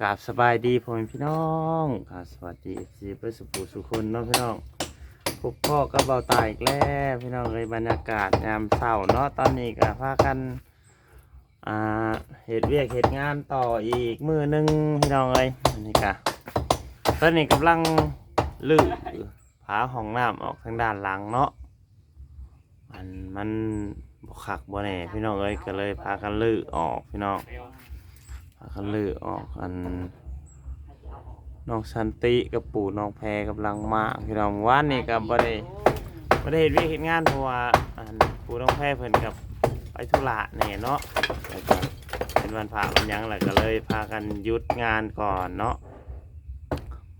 กราบสบายดีพ่อแม่พี่น้องครับสวัสดีสีเพื่อสุภูสุคนเนาะพี่น้องพบพ่อกับเบาตายอีกแล้วพี่น้องเลยบรรยากาศยามเช้าเนาะตอนนี้ก็พากันอ่าเหตุเวียกเหตุงานต่ออีกมือหนึงพี่น้องเลยอันนี้ก็ตอนนี้กำลังลื้อผาห้องน้ำออกทางด้านหลังเนาะมันมันบกขักบ่แน่พี่น้องเอ้ยก็เลยพากันลื้อออกพี่น้อง พากันลือออกอันน้องสันติกับปู่น้องแพรกำลังมาพี่น้องว่านนี่กับบ่ได้บ่ได้เฮ็ดเวียกเฮ็ดงานเพราะว่าอันปู่น้องแพรเพิ่นกับไปธุระแน่เนาะแล้วก็เป็นวันพระวันยังแหละก็เลยพากันหยุดงานก่อนเนาะ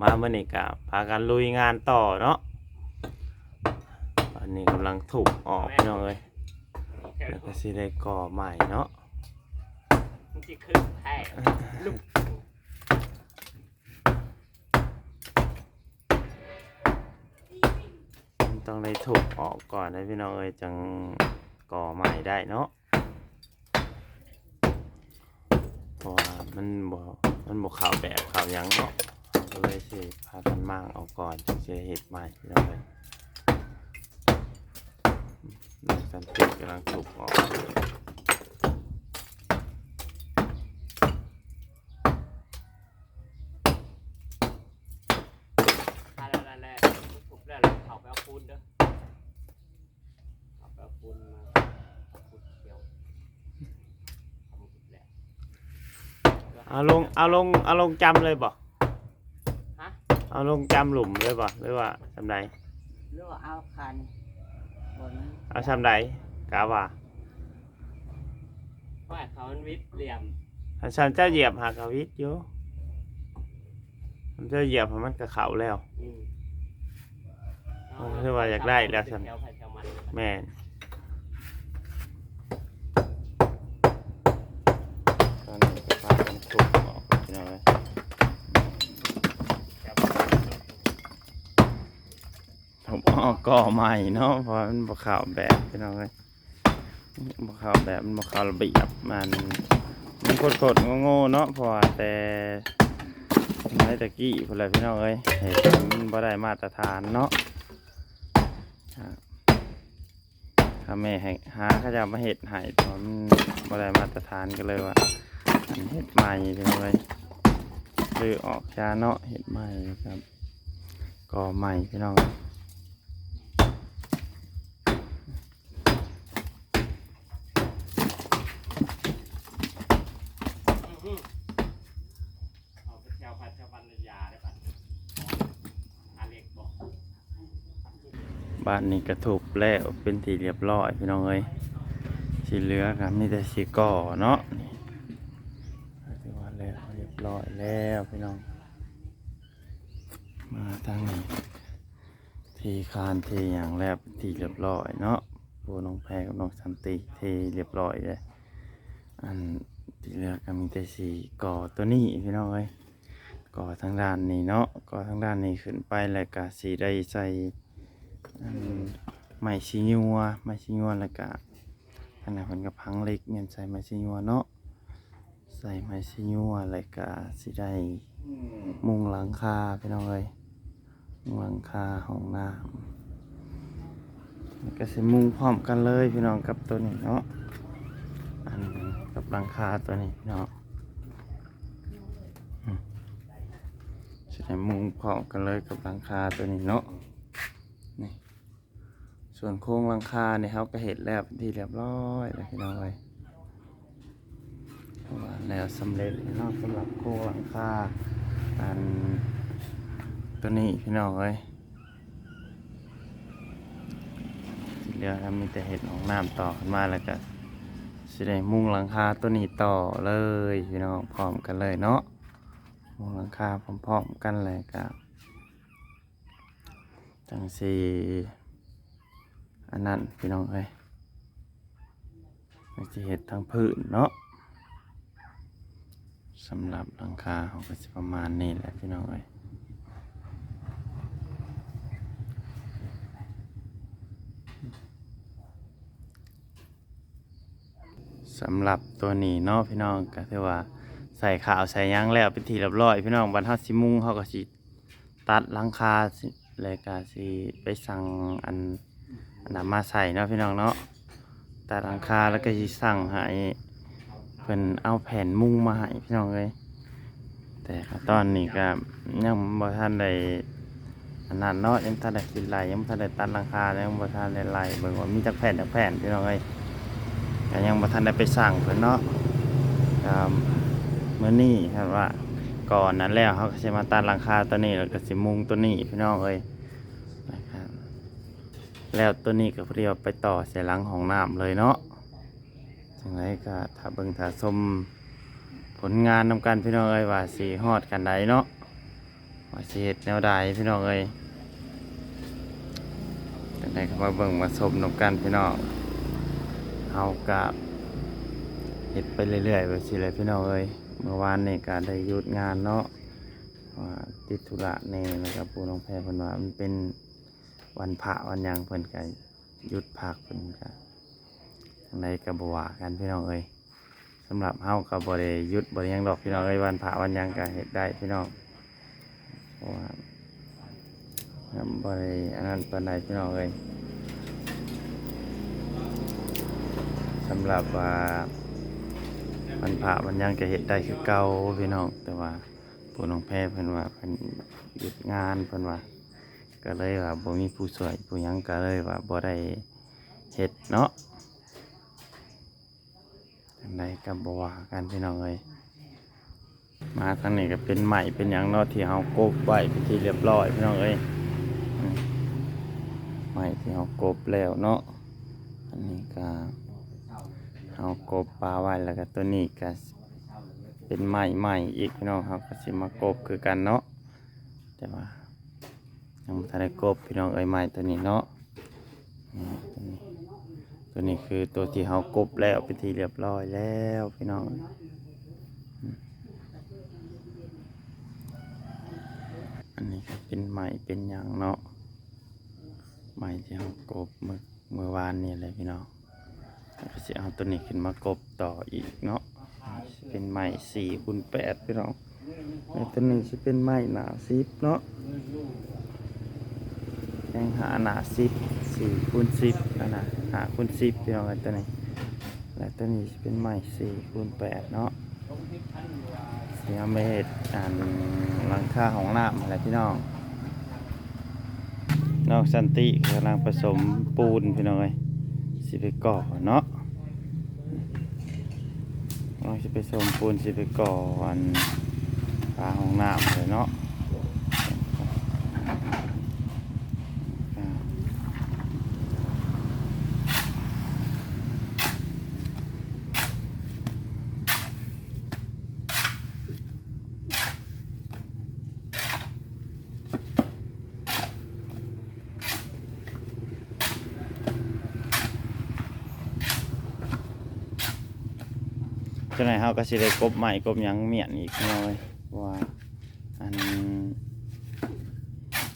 มาเมื่อนี้ก็พากันลุยงานต่อเนาะตอนนี้กำลังถูกออกพี่น้องเอ้ยแล้วก็สิได้ก่อใหม่เนาะ มันจะขึ้นแท้ลุกมันต้องได้ถูกออกก่อนนะพี่น้องเอ้ยจังก่อใหม่ได้เนาะเพราะว่ามันบ่มันบ่ข่าวแบบข่าวหยังเนาะก็เลยสิพากันมางออกก่อนจึงจะเห็ดใหม่พี่น้องเอ้ยน้องสันติกำลังถูกออก อะไรอะไรทุบแล้วเขาไปเอาปูนเด้อเขาไปเอาปูนมาปูนเขียวทำทุบแล้วเอาลงเอาลงเอาลงจำเลยบ่ฮะเอาลงจำหลุมเลยบ่หรือว่าจำใดหรือว่าเอาคันบนเอาจำใดกาว่าว่าเขามันวิทย์เหลี่ยมถ้าฉันเจ้าเหยียบหากวิทย์อยู่ฉันเจ้าเหยียบให้มันกระเขาแล้ว อืม เอาคือว่าอยากได้แล้วฉันแถวไปแถวมันแม่นตอนนี้ก็พากันถูกออกพี่น้องเอ้ยแถวมันผมออกก่อใหม่เนาะเพราะมันบ่เข้าวแบบพี่น้องเอ้ยบ่เข้าวแบบมันบ่เข้าวระเบียบมันมันโคตรๆโง่ๆเนาะเพราะว่าแต่สมัยตะกี้พุ่นแหละพี่น้องเอ้ยเห็นมันบ่ได้มาตรฐานเนาะครับ ถ้าแม่ให้หาเขาจะมาเห็ดให้เพราะมันบ่ได้มาตรฐานกันเลยว่าเห็ดใหม่เอ้ยคือออกจาเนาะเห็ดใหม่ครับก่อใหม่พี่น้องเอ้ย อื้อหือเอาไปแถวไปแถวมันยาได้ปะอาเล็กบอก บ้านนี้กระถูกแล้วเป็นที่เรียบร้อยพี่น้องเอ้ยสีเหลือครับมีแต่สีก่อเนาะนี่ถือว่าแล้วเรียบร้อยแล้วพี่น้อง มาทางนี้ทีคานทีอย่างแล้วเป็นทีเรียบร้อยเนาะปูน้องแพรกับน้องสันติทีเรียบร้อยเลยอันที่เหลือก็มีแต่สีก่อตัวนี้พี่น้องเอ้ยก่อทางด้านนี้เนาะก่อทางด้านนี้ขึ้นไปแล้วก็สีได้ใส่ อันไม้ชิญัวไม้ชิญัวแล้วก็ทางนั้นเพิ่นก็พังเล็กเงินใส่ไม้ชิญัวเนาะใส่ไม้ชิญัวแล้วก็สิได้มุงหลังคาพี่น้องเอ้ยมุงหลังคาห้องน้ำแล้วก็สิมุงพร้อมกันเลยพี่น้องกับตัวนี้เนาะอันกับหลังคาตัวนี้พี่น้องอืมสิได้มุงพร้อมกันเลยกับหลังคาตัวนี้เนาะ ส่วนโครงหลังคาเนี่ยเขาก็เห็นแล้วที่เรียบร้อยแล้วพี่น้องเลยว่าแล้วสำเร็จสำหรับโครงหลังคาอันตัวนี้พี่น้องเลยที่เหลือมีแต่เห็ดของน้ำต่อขึ้นมาแล้วก็สิได้มุงหลังคาตัวนี้ต่อเลยพี่น้องพร้อมกันเลยเนาะมุงหลังคาพร้อมๆกันเลยครับจังสี อันนั้นพี่น้องเอ้ยมันจะเห็ดทางพื้นเนาะสำหรับหลังคาของก็จะประมาณนี้แหละพี่น้องเอ้ยสำหรับตัวนี้เนาะพี่น้องก็ถือว่าใส่ขาวใส่ยังแล้วเป็นทีเรียบร้อยพี่น้องบันทัดสิมุงเขาก็สิตัดหลังคาสิแล้วก็สิไปสั่งอัน นนั้นมาใส่เนาะพี่น้องเนาะตัดหลังคาแล้วก็สิสั่งให้เพิ่นเอาแผ่นมุ้งมาให้พี่น้องเลยแต่ตอนนี้ก็ยังบ่ทันได้อันนั้นเนาะยังบ่ทันได้กินไหลยังบ่ทันได้ตัดหลังคายังบ่ทันได้ไหลเบิ่งว่ามีจักแผ่นจักแผ่นพี่น้องเอ้ยก็ยังบ่ทันได้ไปสั่งเพิ่นเนาะเมื่อนี่ครับว่าก่อนนั้นแล้วเขาก็จะมาตัดหลังคาตัวนี้แล้วก็สิมุงตัวนี้พี่น้องเอ้ย แล้วตัวนี้ก็เรียกไปต่อใส่หลังของน้ำเลยเนาะจังไรก็ถ้าเบิ่งถ้าชมผลงานนำกันพี่น้องเอ้ยว่าสีฮอดกันใดเนาะว่าสีเฮ็ดแนวใดพี่น้องเอ้ยจังไรก็มาเบิ่งมาชมนำกันพี่น้องเฮากับเฮ็ดไปเรื่อยๆไปสิเลยพี่น้องเอ้ยเมื่อวานนี่ก็ได้หยุดงานเนาะว่าติดธุระแน่แล้วก็ปู่น้องแพรพิ่นว่ามันเป็น วันพระวันยังเพิ่นก็หยุดพักเพิ่นก็ทางใดก็บ่ว่ากันพี่น้องเอ้ยสำหรับเฮาก็บ่ได้หยุดบ่ได้ยังดอกพี่น้องเอ้ยวันพระวันยังก็เฮ็ดได้พี่น้องเพราะว่าบ่ได้อันนั้นปานใดพี่น้องเอ้ยสำหรับว่ามันพระมันยังจะเห็ดได้คือเก่าพี่น้องแต่ว่าผู้น้องแพ้เพิ่นว่าเพิ่นหยุดงานเพิ่นว่า ก็เลยว่าบ่มีผู้ช่วยผู้หยังก็เลยว่าบ่ได้เฮ็ดเนาะจังไดก็บ่ว่ากันพี่น้องเอ้ยมาทางนี้ก็เป็นใหม่เป็นหยังเนาะที่เฮากบไว้เป็นที่เรียบร้อยพี่น้องเอ้ยใหม่ที่เฮากบแล้วเนาะอันนี้ก็เอากบปลาไว้แล้วก็ตัวนี้ก็เป็นไม้ใหม่อีกพี่น้องครับก็สิมากบคือกันเนาะแต่ว่า ยังทันได้กบพี่น้องเอ้ยไม้ตัวนี้เนาะตัวนี้ตัวนี้คือตัวที่เฮากบแล้วเป็นที่เรียบร้อยแล้วพี่น้องอันนี้ก็เป็นไม้เป็นหยังเนาะไม้ที่เฮากบเมื่อเมื่อวานนี่เลยพี่น้องก็จะเอาตัวนี้ขึ้นมากบต่ออีกเนาะเป็นไม้สี่คูณแปดพี่น้องไม้ตัวนี้จะเป็นไม้หนาสิบเนาะ งหาหนาสิบสี่คูณสิบนะหาคูณสิบพี่น้องไอ้ตัวนี้และตัวนี้เป็นไม้สี่คูณแปดเนาะเสียเมตอ่านหลังคาของน้ำอะไรพี่น้องนอกสันติกำลังผสมปูนพี่น้องเอ้ยสิไปก่อเนาะเราสิไปสมปูนสิไปก่ออันปลาห้องน้ำเลยเนาะ จังไหนเฮาก็สิได้กบใหม่กบหยังเมียนอีกหน่อยว่าอัน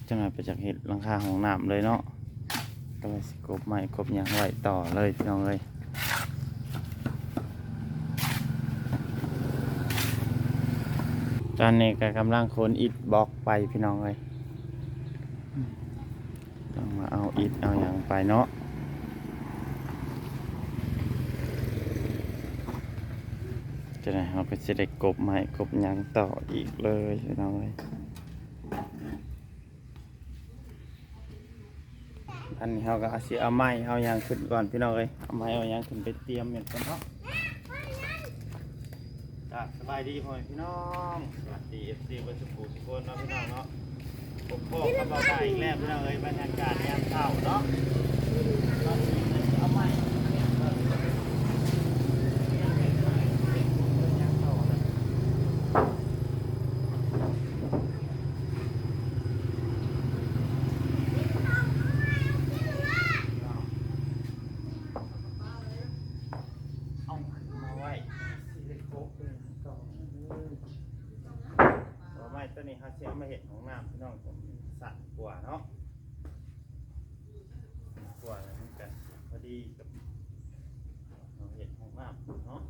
จังไหนไปจากเห็ดหลังคาของน้ำเลยเนาะก็เลยสิกบใหม่กบหยังไว้ต่อเลยพี่น้องเลยตอนนี้ก็กำลังขนอิฐบล็อกไปพี่น้องเลยต้องมาเอาอิฐเอาอย่างไปเนาะ จะได้เราก็จะได้กบใหม่กบยังต่ออีกเลยพี่น้องเลยอันนี้เราก็เอาสิเอาไม้เอายังขึ้นก่อนพี่น้องเลยเอาไม้เอายังขึ้นไปเตรียมอย่างก่อนเนาะจ้ะสบายดีพ่อแม่พี่น้องสวัสดีเอฟซีวัชภูทุกคนเนาะพี่น้องเนาะผมพ่อกับเราได้อีกแล้วพี่น้องเลยบรรยากาศยามเช้าเนาะตอนนี้เราสิเอาไม้เนี่ยก่อนเอาขึ้นมาไว้สิได้ครบเลยก่อนเลยเอาไม้ตัวนี้เขาเสียมาเห็ดของน้ำพี่น้องผมสั่นกว่าเนาะกว่าแล้วมันกันพอดีกับเอาเห็ดของน้ำเนาะ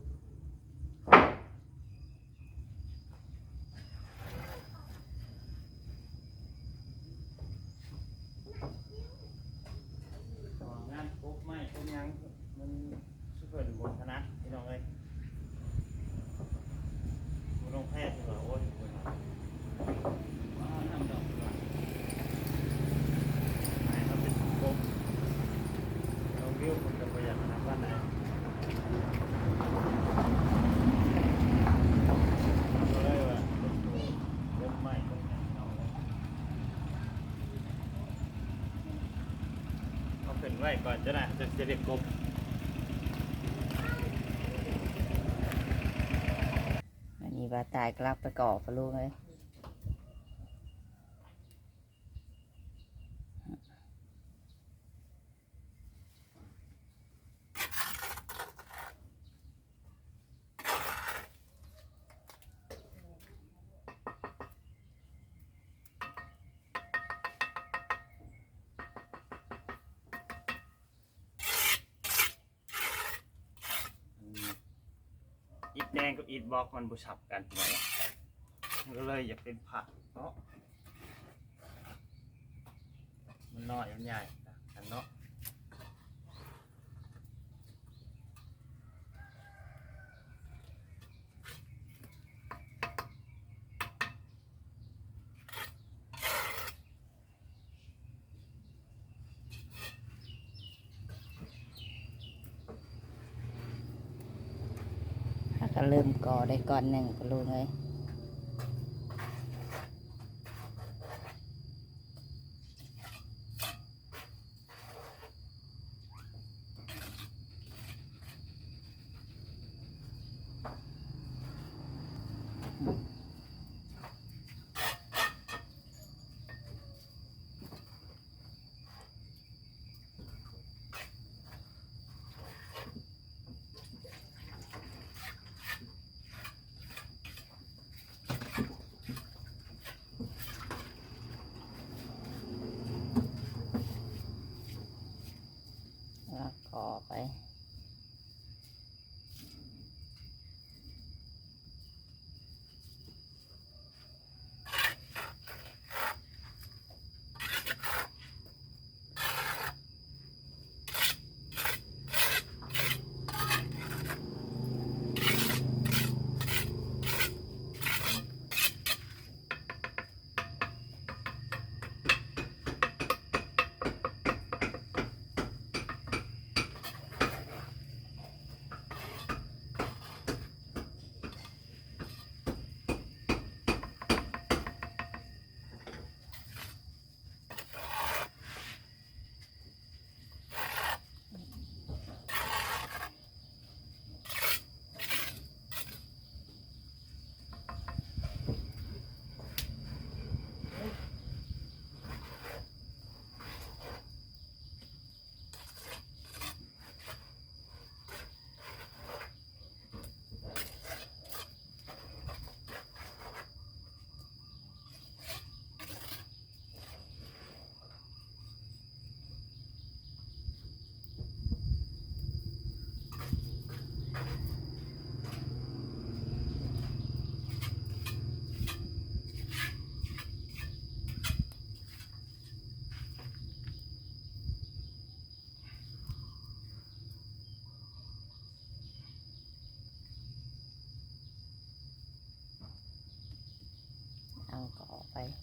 ไว้ก่อนจะนะจะจะเด็กกบอันนี้ว่าตายกลับไปก่อปะลูกเลย อืม อิฐแดงกับอิฐบล็อกมันบูชับกันไหมันก็เลยอยากเป็นผักเนาะมันน้อยมันใหญ่ต่างกันเนาะ ถ้าก็ เริ่มก่อได้ก่อนหนึ่งก็ลูกเลย ไป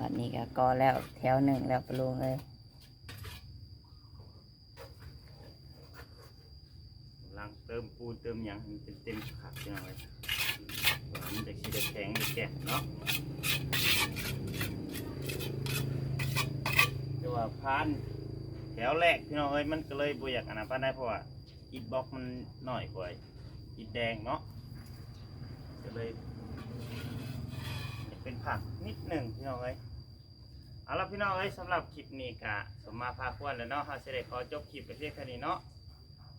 วันนี้ก็กอแล้วแถวหนึ่งแล้วปะลูกเลยกำลังเติมปูนเติมยังเป็นเต็มขับพี่น้องเลยมันจะสีแข็งแก่เนาะแต่ว่าพานแถวแรกพี่น้องเอ้ยมันก็เลยบ่อยากอันนั้นปานได้เพราะว่าอิฐบล็อกมันหน้อยกว่าอิฐแดงเนาะก็เลย ผักนิดหนึ่งพี่น้องเอ้ยเอาละพี่น้องเอ้ยสำหรับคลิปนี้กะสมมาพาควรแล้วเนาะเฮาสิได้ขอจบคลิปไปเพียงแค่นี้เนาะ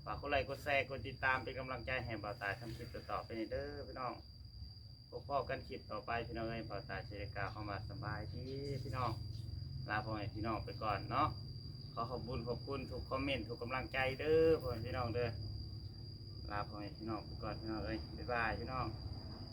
ฝากกดไลค์กดแชร์กดติดตามเป็นกำลังใจให้บ่าวตายทำคลิปต่อๆไปนี่เด้อพี่น้องพบพอกันคลิปต่อไปพี่น้องเอ้ยบ่าวตายเชริกาเข้ามาสบายที่พี่น้องลาพ่อแม่พี่น้องไปก่อนเนาะขขอขอบคุณขอบคุณทุกคอมเมนต์ทุกกำลังใจเด้อพ่อแม่พี่น้องเด้อลาพ่อแม่พี่น้องไปก่อนพี่น้องเอ้ยบ๊ายบายพี่น้อง